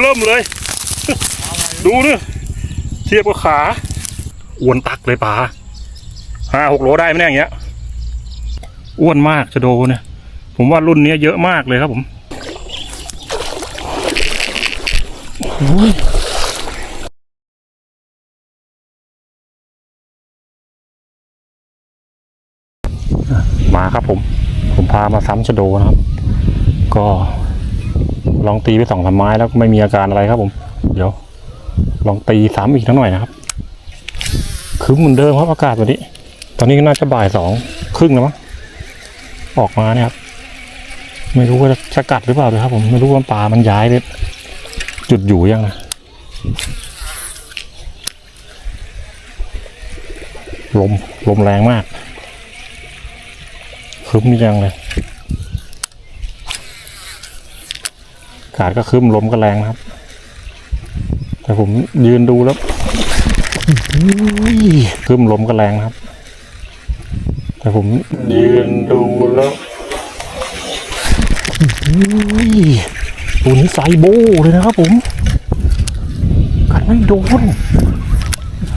เริ่มเลย ดูนี่เทียบกับขาอ้วนตักเลยป่าห้าหกโลได้ไหมเนี่ยอย่างเงี้ยอ้วนมากจะโดเนี่ย ผมว่ารุ่นเนี้ยเยอะมากเลยครับผมโอ้ยอะมาครับผม ผมพามาซ้ำชะโดนะครับ ก็ ลองตีไปสองสามไม้แล้วก็ไม่มีอาการอะไรครับผม เดี๋ยว ลองตีซ้ำอีกทั้งหน่อยนะครับ คือเหมือนเดิมครับอากาศวันนี้ ตอนนี้น่าจะบ่ายสองครึ่งแล้วมั้งออกมาเนี่ยครับ ไม่รู้ว่าจะกัดหรือเปล่าเลยครับ ผมไม่รู้ว่าปลามันย้ายเลยจุดอยู่ยังนะลมลมแรงมากคึ้มยังเลยากาศก็ครึ้มลมก็แรงนะครับ แต่ผมยืนดูแล้วครึ้มลมก็แรงนะครับ แต่ผมยืนดูแล้วอุ้ยตัวนี้ไซโบเลยนะครับผมกัดไม่โดน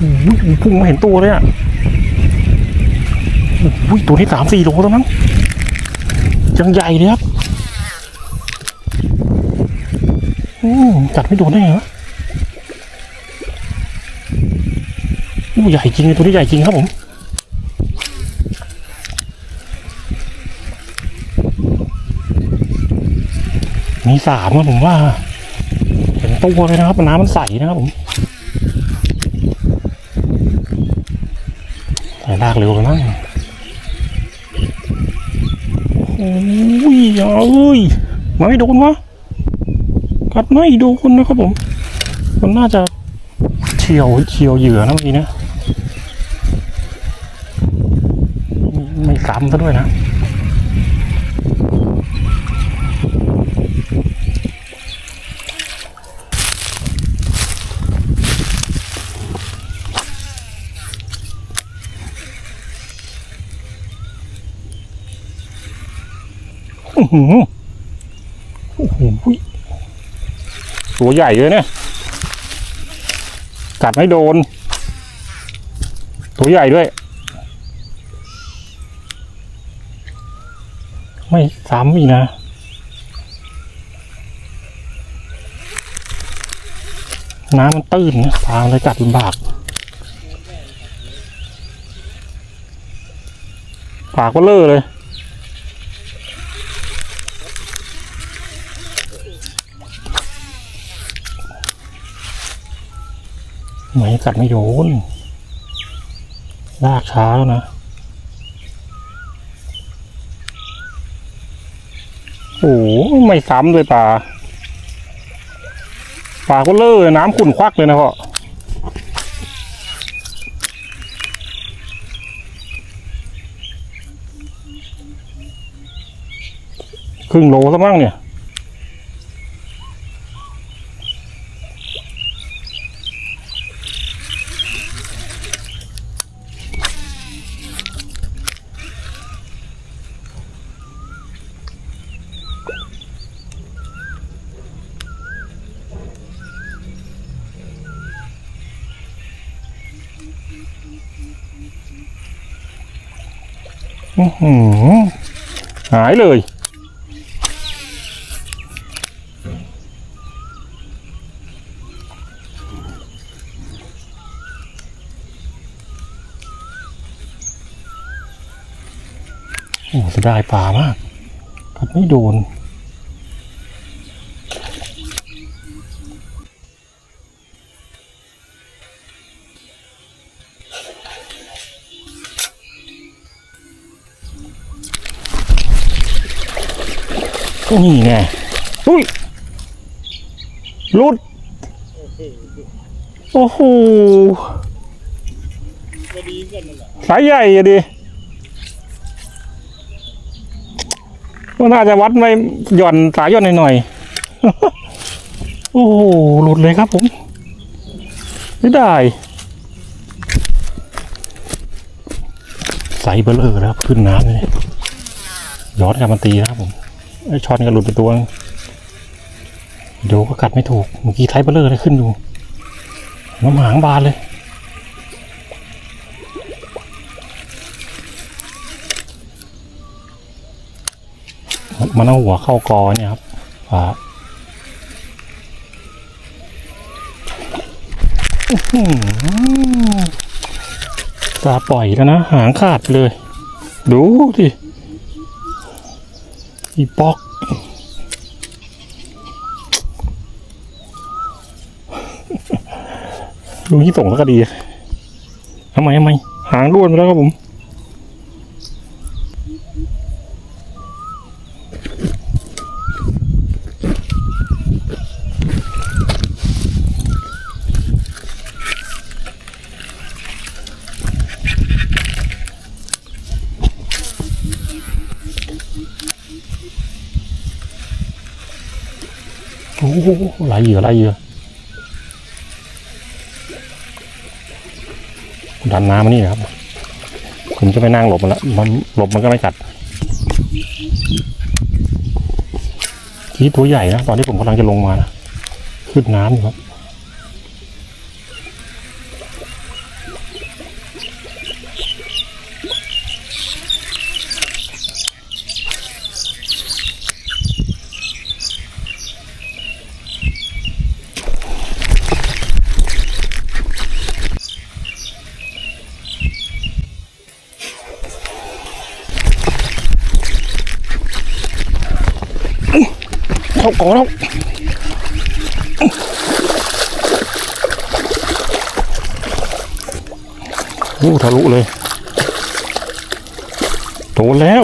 อุ้ยพุ่งมาเห็นตัวเลยอะอุ้ยตัวนี้สามสี่โลแล้วมั้งยังใหญ่เลยครับ อืมกัดไม่โดนได้ไงวะอู้ใหญ่จริงเลยตัวนี้ใหญ่จริงครับผมมีสามครับผมว่าเห็นตัวเลยนะครับน้ำมันใสนะครับผมใส่ลากเร็วกันมั้งโอ้ยเอ้ยมาไม่โดนวะ กัดไม่โดนนะครับผม มันน่าจะเฉียวเฉียวเหยื่อนะเมื่อกี้นะ ไม่ไม่ซ้ำซะด้วยนะอือหือโอ้โห ตัวใหญ่เลยเนี่ย กัดไม่โดน ตัวใหญ่ด้วย ไม่ซ้ำอีกนะ น้ำมันตื้นนะปลาเลยกัดลำบากปากก็เลอะเลย ไม่กัดไม่โดนลากช้าแล้วนะโอ้ไม่ซ้ำเลยปลาปลาก็เลอน้ำขุ่นควักเลยนะพ่อครึ่งโลซะมั้งเนี่ย หายเลย โอ้จะได้ปลามากกัดไม่โดน นี่ไงอุ้ยรุด โอ้โหสายใหญ่อะดิก็น่าจะวัดไม่หย่อนสายหย่อนหน่อยๆ โอ้โห หลุดเลยครับผม ไม่ได้ ใสเบลเลอร์แล้วขึ้นน้ำเลยย้อนกลับมาตีนะครับผม ช้อนก็หลุดไปตัวนึงโดก็กัดไม่ถูก เมื่อกี้ไทเบลเลอร์เลยขึ้นอยู่น้ำหางบานเลย มันเอาหัวเข้ากอเนี่ยครับฟ้าอื้อตาปล่อยแล้วนะ หางขาดเลย ดูดิ อีปอกลุงที่ส่งแล้วก็ดีทำไมทำไม หางด้วนไปแล้วครับผม โอ้โหหลายเหยื่อหลายเหยื่อดันน้ำมานี่นะครับ ผมจะไปนั่งหลบมันละมันหลบมันก็ไม่กัดที่ตัวใหญ่นะ ตอนที่ผมกำลังจะลงมานะขึ้นน้ำอยู่ครับ เข้ากอแล้วโอ้ทะลุเลยโดนแล้ว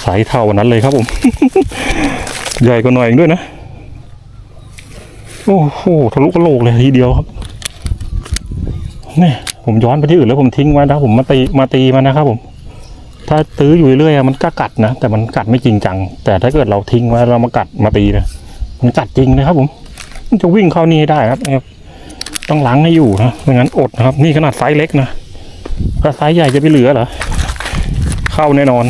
ใสเท่าวันนั้นเลยครับผม ใหญ่กว่าหน่อยเองด้วยนะ อ้โหทะลุกระโหลกเลยทีเดียวครับนี่ผมย้อนไปที่อื่นแล้วผมทิ้งไว้นะผมมาตีมาตีมันนะครับ ผม ถ้าตื้ออยู่เรื่อยมันก็กัดนะแต่มันกัดไม่จริงจัง แต่ถ้าเกิดเราทิ้งไว้เรามากัดมาตีนะมันกัดจริงนะครับ ผม มันจะวิ่งเข้านี่ให้ได้ครับนะครับต้องล้างให้อยู่นะไม่งั้นอดนะครับ นี่ขนาดไซส์เล็กนะถ้าไซส์ใหญ่จะไปเหลือเหรอเข้าแน่นอน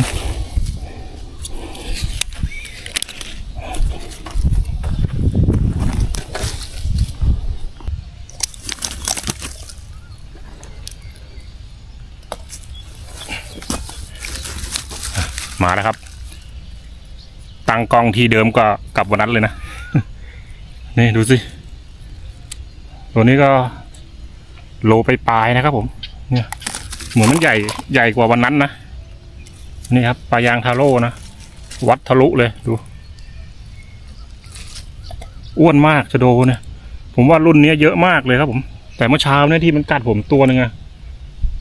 มาแล้วครับ ตั้งกล้องที่เดิมก็กลับวันนั้นเลยนะ นี่ดูสิ ตัวนี้ก็โลไปปลายนะครับผม เนี่ย เหมือนมันใหญ่ใหญ่กว่าวันนั้นนะ นี่ครับปลายางทาโร่นะ วัดทะลุเลยดู อ้วนมากจะโดเนี่ย ผมว่ารุ่นนี้เยอะมากเลยครับผม แต่เมื่อเช้าเนี่ยที่มันกัดผมตัวหนึ่งอะ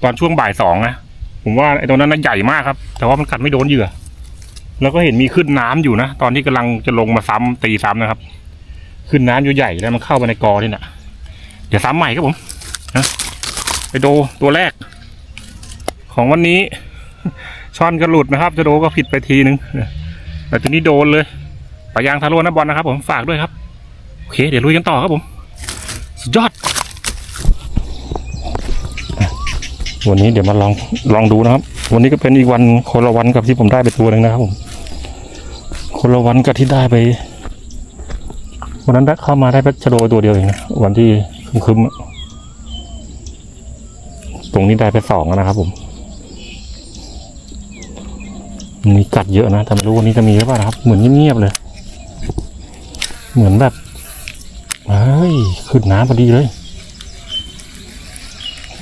ตอนช่วงบ่ายสองนะ ผมว่าไอ้ตัวนั้นน่ะใหญ่มากครับ แต่ว่ามันกัดไม่โดนเหยื่อ แล้วก็เห็นมีขึ้นน้ำอยู่นะ ตอนที่กำลังจะลงมาซ้ำตีซ้ำนะครับ ขึ้นน้ำอยู่ใหญ่แล้วมันเข้าไปในกอนี่นะเดี๋ยวซ้ำใหม่ครับผมนะไปโดตัวแรก ของวันนี้ช่อนกระหลุดนะครับ จะโดก็ผิดไปทีนึงแต่ทีนี้โดนเลยปะยางทาโร่นะบอลนะครับ ผมฝากด้วยครับโอเค เดี๋ยวลุยกันต่อครับผม สุดยอด วันนี้เดี๋ยวมาลองลองดูนะครับ วันนี้ก็เป็นอีกวันคนละวันกับที่ผมได้ไปตัวหนึ่งนะครับผมคนละวันกับที่ได้ไป วันนั้นได้เข้ามาได้แค่ชโดตัวเดียวเองนะวันที่คึมๆตรงนี้ได้ไปสองนะครับผมมีกัดเยอะนะแต่ไม่รู้วันนี้จะมีหรือเปล่านะครับ เหมือนเงียบๆเลย เหมือนแบบเฮ้ยขึ้นน้ำพอดีเลย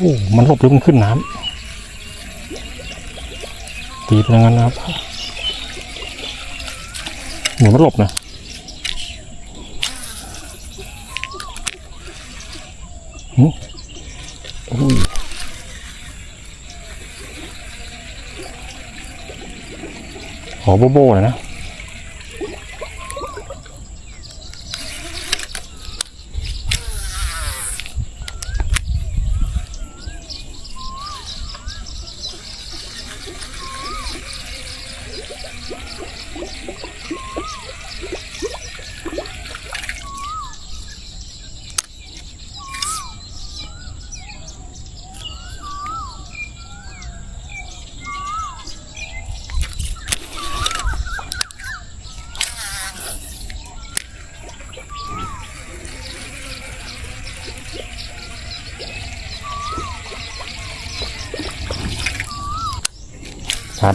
โอ้มันหลบหรือมันขึ้นน้ำตีไปอย่างนั้นนะครับเหมือนมันหลบนะหอุ้ยขอโบโบเลยนะ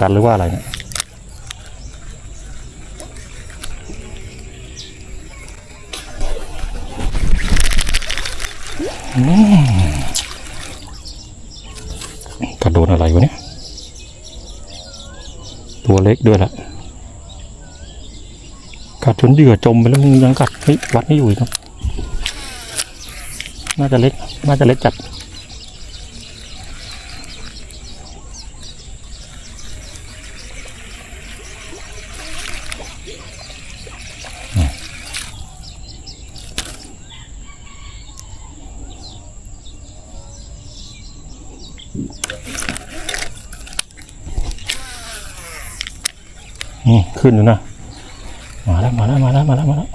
ชาดันหรือว่าอะไรเนี่ยกระโดดอะไรวะเนี่ย ตัวเล็กด้วยละกัดจนเหยื่อจมไปแล้วมึงยังกัดเฮ้ยวัดไม่อยู่อีกครับ น่าจะเล็ก น่าจะเล็กจัด นี่ขึ้นอยู่นะ มาแล้วมาแล้วมาแล้วมาแล้วมาแล้ว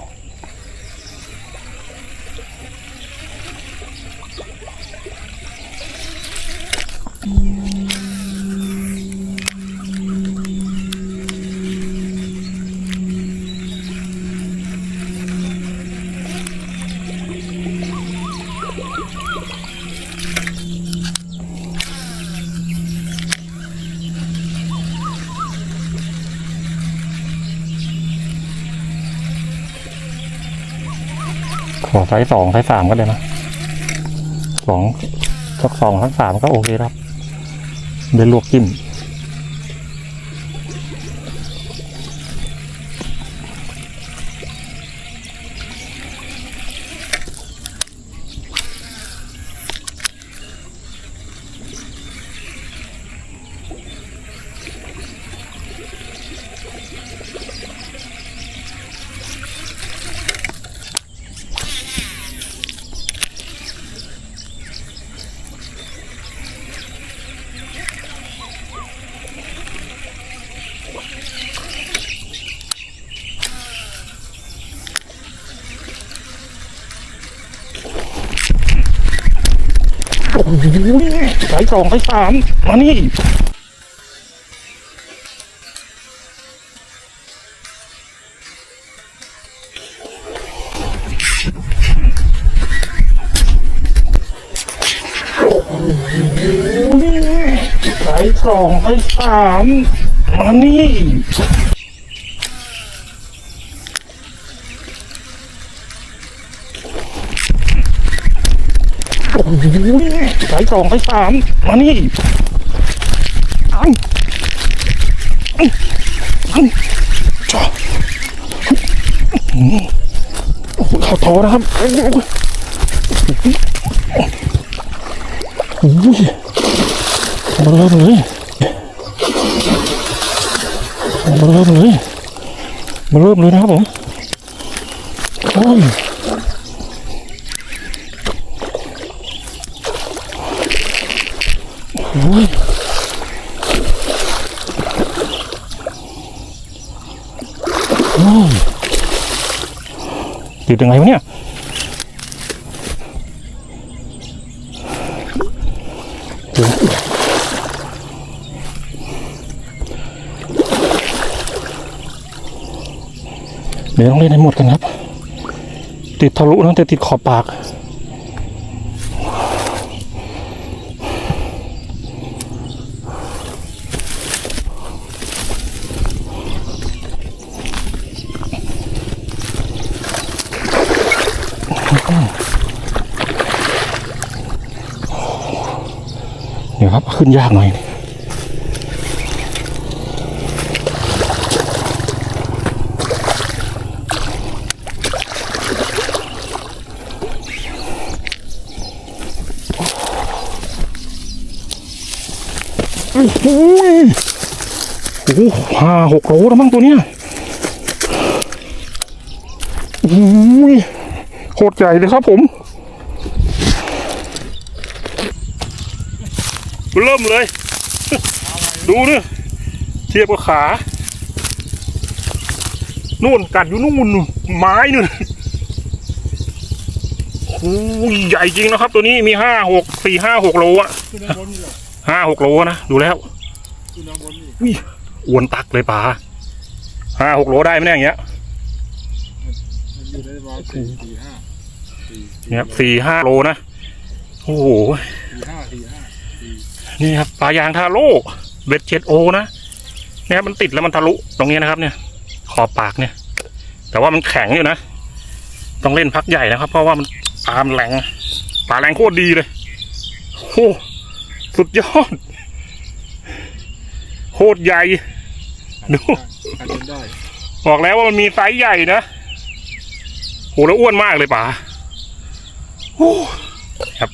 ไซส์สองไซส์สามก็ได้นะสองสักสองสักสามก็โอเคครับได้ลวกจิ้ม โอ้โห ไซส์สองไซส์สามมานี่ไซส์สองไซส์สามมานี่ โอ้โห สายสองสายสามมานี่อังอังอังจ้าโอ้โหเขาท้อนะครับโอ้โหโอ้โหมาเริ่มเลยมาเริ่มเลยมาเริ่มเลยนะครับผมโอ้ย โอ้ยโอ้ย ติดยังไงวะเนี่ยเดี๋ยวเดี๋ยวต้องเล่นให้หมดกันครับ ติดทะลุนะแต่ติดขอบปาก เดี๋ยวครับ ขึ้นยากหน่อยโอ้โหโอ้โหห้าหกโลแล้วมั้งตัวเนี้ยโอ้ยโคตรใหญ่เลยครับผม เริ่มเลย ดูเนี่ยเทียบกับขานู่นกัดอยู่นู่นนู่นไม้นู่นโอ้ยใหญ่จริงนะครับ ตัวนี้มีห้าหกสี่ห้าหกโลอะห้าหกโลนะดูแล้วอุ้ยอ้วนตักเลยป่าห้าหกโลได้ไหมเนี่ยอย่างเงี้ยมันอยู่ได้ประมาณสี่สี่ห้าสี่สี่เนี่ยสี่ห้าโลนะ โอ้โหสี่ห้าสี่ห้า นี่ครับปลายางทาโร่เบ็ดเจ็ดโอนะเนี่ยครับมันติดแล้วมันทะลุตรงนี้นะครับ เนี่ยขอบปากเนี่ย แต่ว่ามันแข็งอยู่นะ ต้องเล่นพักใหญ่นะครับ เพราะว่ามันปลามแรงปลาแรงโคตรดีเลยโอ้สุดยอดโคตรใหญ่ดูบอกแล้วว่ามันมีไซส์ใหญ่นะโหแล้วอ้วนมากเลยป๋าโอ้ครับ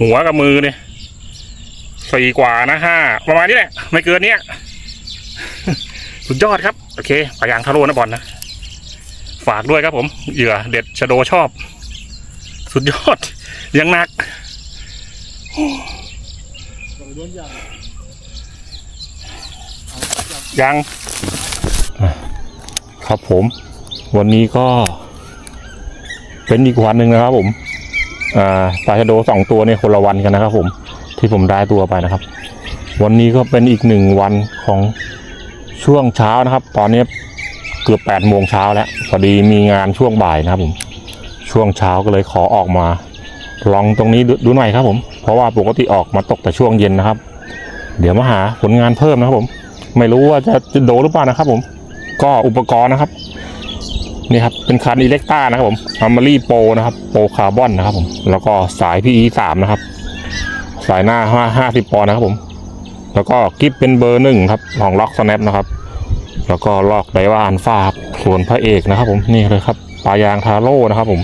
หัวกับมือเนี่ย สี่กว่านะห้าประมาณนี้แหละ ไม่เกินเนี้ยสุดยอดครับ โอเคปลายางทะโลนะบอลนะ ฝากด้วยครับผม เหยื่อเด็ดชะโดชอบ สุดยอด ยังหนักยังครับผม วันนี้ก็ เป็นอีกวันหนึ่งนะครับผม อ่าปลาชะโดสองตัวเนี่ยคนละวันกันนะครับผม ที่ผมได้ตัวไปนะครับ วันนี้ก็เป็นอีกหนึ่งวันของช่วงเช้านะครับ ตอนนี้เกือบแปดโมงเช้าแล้วพอดีมีงานช่วงบ่ายนะครับผมช่วงเช้าก็เลยขอออกมา ลองตรงนี้ดูดหน่อยครับ ผม เพราะว่าปกติออกมาตกแต่ช่วงเย็นนะครับ เดี๋ยวมาหาผลงานเพิ่มนะครับผม ไม่รู้ว่าจะจะโดหรือเปล่านะครับ ผม ก็อุปกรณ์นะครับนี่ครับเป็นคันอิเล็กต้านะครับผมอัมมารีโปนะครับโปคาร์บอนนะครับผมแล้วก็สาย PE สามนะครับ สายหน้าห้าห้าสิบปอนด์นะครับผม แล้วก็กิฟเป็นเบอร์หนึ่งครับของล็อกสแนปนะครับ แล้วก็ลอกไดว่าอันฟาครับส่วนพระเอกนะครับ ผมนี่เลยครับปลายางทาโร่นะครับ ผม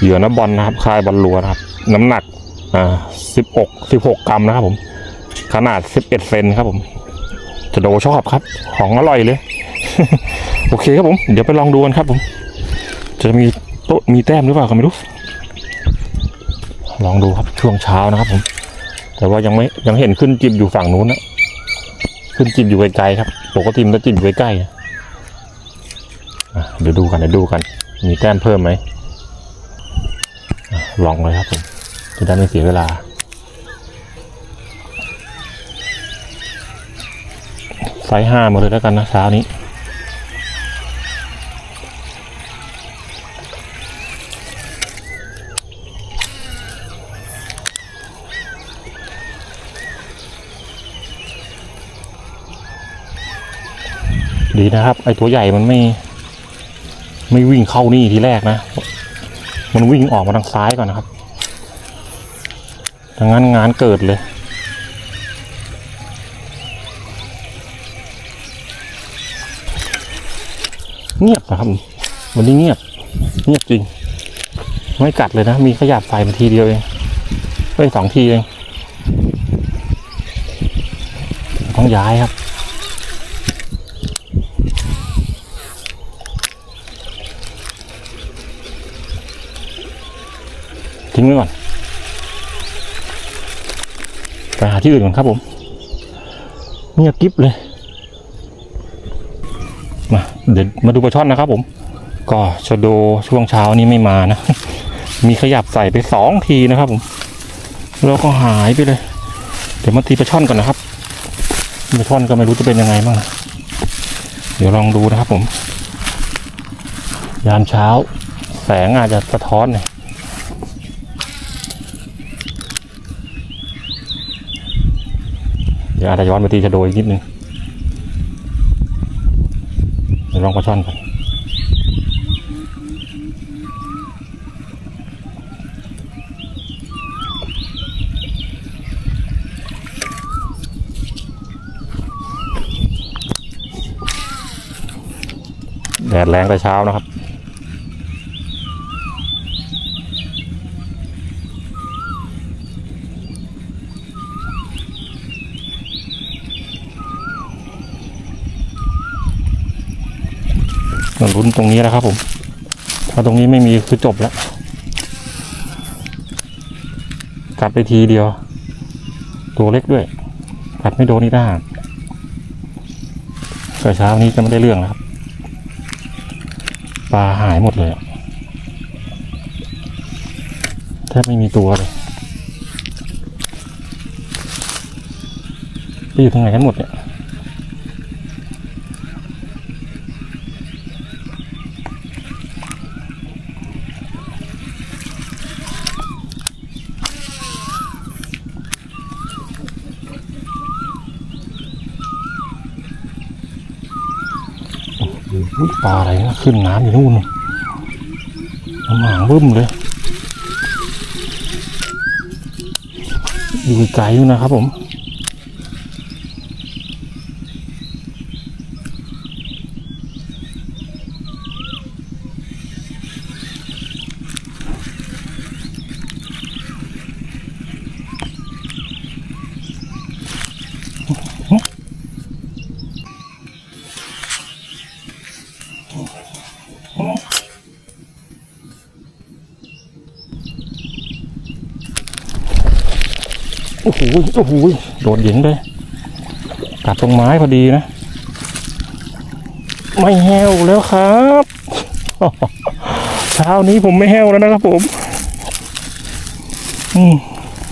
เหยื่อน้ำบอลนะครับคายบอลลัวนะครับ น้ำหนักอ่าสิบหกสิบหกกรัมนะครับ ผม ขนาดสิบเอ็ดเซนครับ ผมจะโดชอบครับ ของอร่อยเลย โอเคครับผม เดี๋ยวไปลองดูกันครับ ผม จะมีโต๊ะมีแต้มหรือเปล่าก็ไม่รู้ลองดูครับช่วงเช้านะครับผม แต่ว่ายังไม่ยังเห็นขึ้นจิบอยู่ฝั่งนู้นนะขึ้นจิบอยู่ไกลๆครับปกติมันจะจิบอยู่ใกล้ๆเดี๋ยวดูกันเดี๋ยวดูกัน มีแต้มเพิ่มไหมอลองเลยครับผมจะได้ไม่เสียเวลาไซส์ห้ามาเลยแล้วกันนะเช้านี้ ดีนะครับ ไอตัวใหญ่มันไม่ ไม่วิ่งเข้านี่ทีแรกนะ มันวิ่งออกมาทางซ้ายก่อนนะครับดังนั้นงานเกิดเลย เงียบนะครับวันนี้เงียบ เงียบจริง ไม่กัดเลยนะ มีขยับไฟมาทีเดียวเองเอ้ยสองทีเอง ต้องย้ายครับ ทิ้งไว้ก่อนไปหาที่อื่นก่อนครับผมเงียบกิ๊บเลยมาเดี๋ยวมาดูปลาช่อนนะครับผม ก็ชโดช่วงเช้านี้ไม่มานะ มีขยับใส่ไปสองทีนะครับผมแล้วก็หายไปเลย เดี๋ยวมาตีปลาช่อนก่อนนะครับปลาช่อนก็ไม่รู้จะเป็นยังไงบ้างเดี๋ยวลองดูนะครับผม ยามเช้า แสงอาจจะสะท้อนหน่อย เดี๋ยวอาจจะย้อนไปตีชะโดอีกนิดนึงเดี๋ยวลองปลาช่อนกันแดดแรงแต่เช้านะครับ เราลุ้น ตรงนี้แล้วครับผมถ้าตรงนี้ไม่มีคือจบแล้วกัดไปทีเดียว ตัวเล็กด้วยกัดไม่โดนนี่ได้แต่เช้านี้จะไม่ได้เรื่องแล้วครับปลาหายหมดเลยแทบไม่มีตัวเลยไปอยู่ทางไหนกันหมดเนี่ย ปลาอะไรนะขึ้นน้ำอยู่นู่นน้ำหางบึ้มเลย อยู่ไกลอยู่นะครับผม โอ้โหโอ้โหโดดเหยิงเลยกัดตรงไม้พอดีนะ ไม่แห้วแล้วครับเช้านี้ผมไม่แห้วแล้วนะครับผม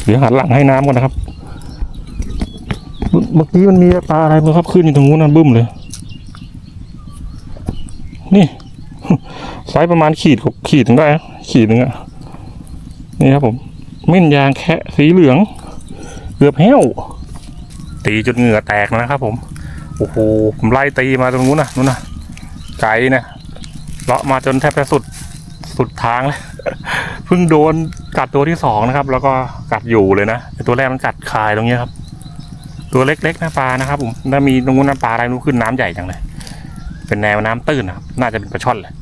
เดี๋ยวหันหลังให้น้ำก่อนนะครับ เมื่อกี้มันมีปลาอะไรมั้ครับขึ้นอยู่ตรงนู้นนั่นบึ้มเลย นี่ไซส์ประมาณขีดก็ขีดถึงได้ ขีดหนึ่งอะนี่ครับผม เม่นยางแคะสีเหลือง เกือบแห้ว ตีจนเหงื่อแตกนะครับผม โอ้โห ผมไล่ตีมาตรงนู้นนะนู้นนะไกลนะเลาะมาจนแทบจะสุดสุดทางเลยเพิ่งโดนกัดตัวที่สองนะครับ แล้วก็กัดอยู่เลยนะตัวแรกมันกัดคายตรงนี้ครับ ตัวเล็กๆนะปลานะครับ ผมถ้ามีตรงนู้นนะปลาอะไรนู้นขึ้นน้ำใหญ่จังเลย เป็นแนวน้ำตื้นนะครับน่าจะเป็นปลาช่อนเลย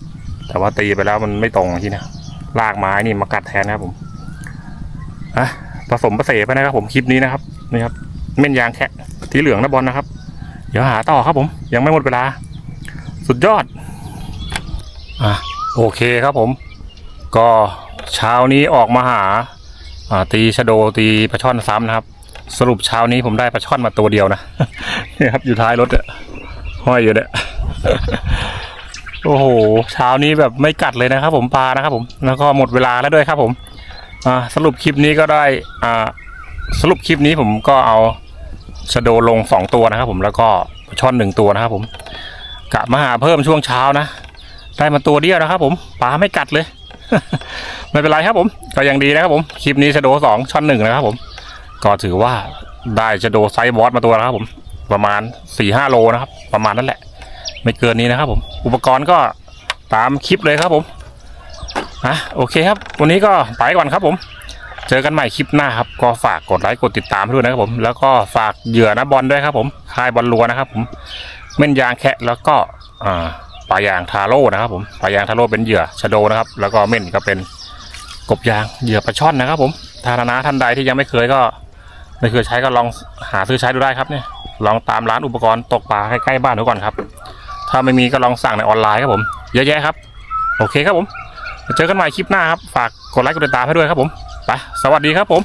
แต่ว่าตีไปแล้วมันไม่ตรงที่นะลากไม้นี่มากัดแทนนะครับผมอะ ผสมผสมไปนะครับผมคลิปนี้นะครับนี่ครับเม่นยางแคะสีเหลืองนะบอลนะครับ เดี๋ยวหาต่อครับผม ยังไม่หมดเวลา สุดยอดอะโอเคครับผม ก็เช้านี้ออกมาหาอ่าตีชะโดตีปลาช่อนซ้ำนะครับ สรุปเช้านี้ผมได้ปลาช่อนมาตัวเดียวนะนี่ครับอยู่ท้ายรถอะห้อยอยู่เนี่ยโอ้โห เช้านี้แบบไม่กัดเลยนะครับผมปลานะครับผม แล้วก็หมดเวลาแล้วด้วยครับผม อ่าสรุปคลิปนี้ก็ได้อ่าสรุปคลิปนี้ผมก็เอาชะโดลงสองตัวนะครับ ผมแล้วก็ช่อนหนึ่งตัวนะครับ ผมกะมาหาเพิ่มช่วงเช้านะได้มาตัวเดียวนะครับ ผมปลาไม่กัดเลย ไม่เป็นไรครับ ผมก็ยังดีนะครับ ผมคลิปนี้ชะโดสองช่อนหนึ่งนะครับ ผมก็ถือว่าได้ชะโดไซส์บอสมาตัวนะครับผมประมาณสี่ห้าโลนะครับ ประมาณนั้นแหละ ไม่เกินนี้นะครับ ผมอุปกรณ์ก็ตามคลิปเลยครับผม อะโอเคครับ วันนี้ก็ไปก่อนครับผม เจอกันใหม่คลิปหน้าครับ ก็ฝากกดไลค์กดติดตามด้วยนะครับผม แล้วก็ฝากเหยื่อนะบอลด้วยครับผมคายบอลลัวนะครับผมเม่นยางแคะแล้วก็อ่าปลายางทาโร่นะครับผมปลายางทาโร่เป็นเหยื่อชะโดนะครับ แล้วก็เม่นก็เป็นกบยางเหยื่อปลาช่อนนะครับ ผมทานาท่านใดที่ยังไม่เคยก็ ไม่เคยใช้ก็ลองหาซื้อใช้ดูได้ครับเนี่ยลองตามร้านอุปกรณ์ตกปลาใกล้ๆบ้านดูก่อนครับ ถ้าไม่มีก็ลองสั่งในออนไลน์ครับผม เยอะแยะครับ โอเคครับผม เจอกันใหม่คลิปหน้าครับ ฝากกดไลค์กดติดตามให้ด้วยครับผม ไป สวัสดีครับผม